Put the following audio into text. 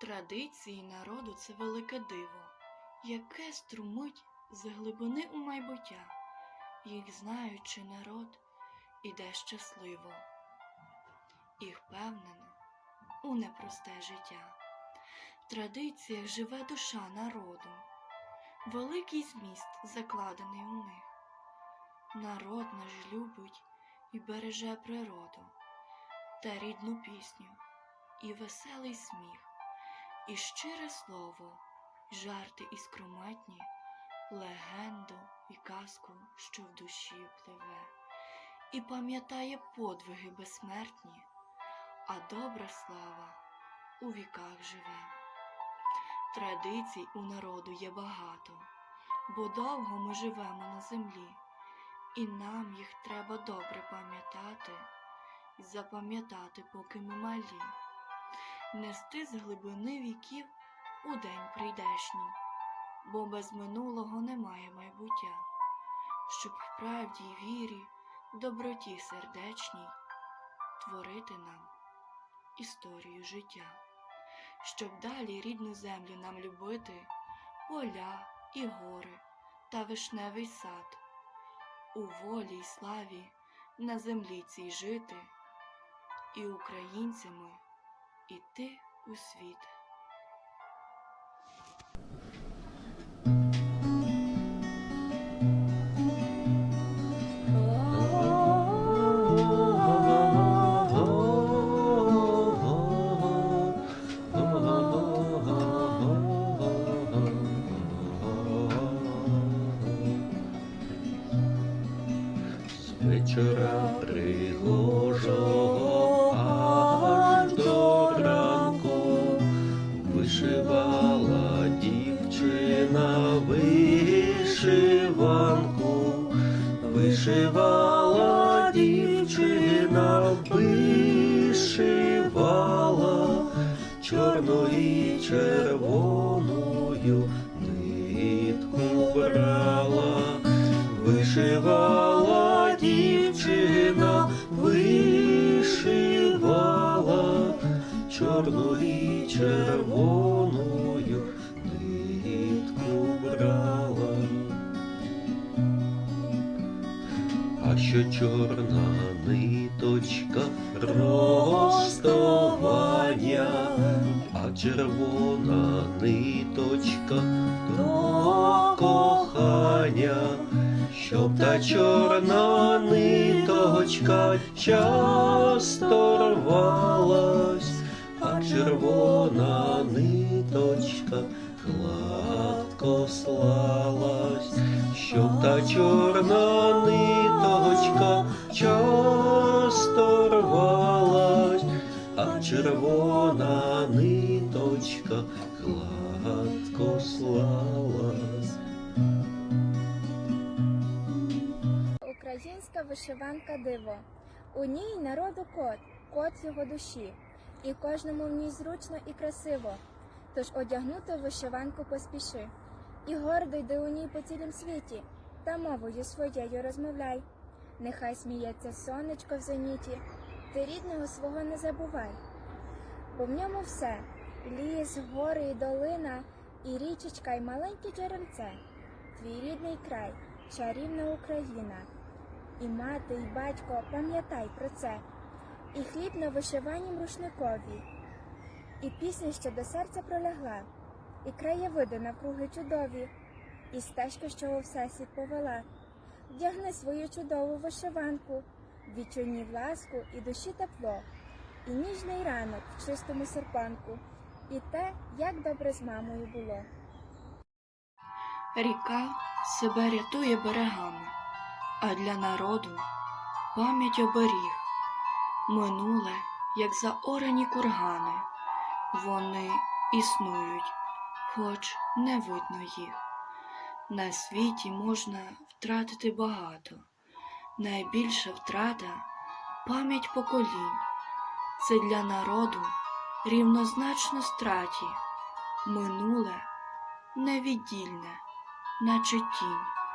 Традиції народу це велике диво, яке струмить з глибини у майбуття. Їх знаючи народ іде щасливо і впевнено у непросте життя. В традиціях живе душа народу, великий зміст закладений у них. Народ наш любить і береже природу та рідну пісню, і веселий сміх, і щире слово, жарти і скрометні, легенду і казку, що в душі пливе, і пам'ятає подвиги безсмертні, а добра слава у віках живе. Традицій у народу є багато, бо довго ми живемо на землі, і нам їх треба добре пам'ятати запам'ятати, поки ми малі, нести з глибини віків у день прийдешній, бо без минулого немає майбуття, щоб в правді й вірі, доброті сердечній творити нам історію життя, щоб далі рідну землю нам любити, поля і гори та вишневий сад, у волі й славі на землі цій жити і українцями іти у світ. Вечора пригожого вишивала дівчина, вишивала чорною і червоною нитку брала. Вишивала дівчина, вишивала чорною і червоною А що чорна ниточка розставання, а червона ниточка до кохання, щоб та чорна ниточка часто рвалась, а червона ниточка гладко слалась, щоб та чорна ниточка часто рвалась, а червона ниточка гладко слалась. Українська вишиванка диво. У ній народу кот, кот його душі, і кожному в ній зручно і красиво. Тож одягнути вишиванку поспіши. І гордо йди у ній по цілім світі, та мовою своєю розмовляй. Нехай сміється сонечко в зеніті, ти рідного свого не забувай. Бо в ньому все ліс, гори і долина, і річечка, і маленьке джерельце, твій рідний край, чарівна Україна. І мати, і батько, пам'ятай про це, і хліб на вишиванім рушникові, і пісня, що до серця пролягла, і краєвиди навкруги чудові, і стежка, що у всесвіт повела. Вдягни свою чудову вишиванку, відчуйні ласку і душі тепло, і ніжний ранок в чистому серпанку, і те, як добре з мамою було. Ріка себе рятує берегами, а для народу пам'ять оберіг. Минуле, як заорені кургани, вони існують, хоч не видно їх. На світі можна втратити багато. Найбільша втрата пам'ять поколінь. Це для народу рівнозначно страті, минуле невіддільне, наче тінь.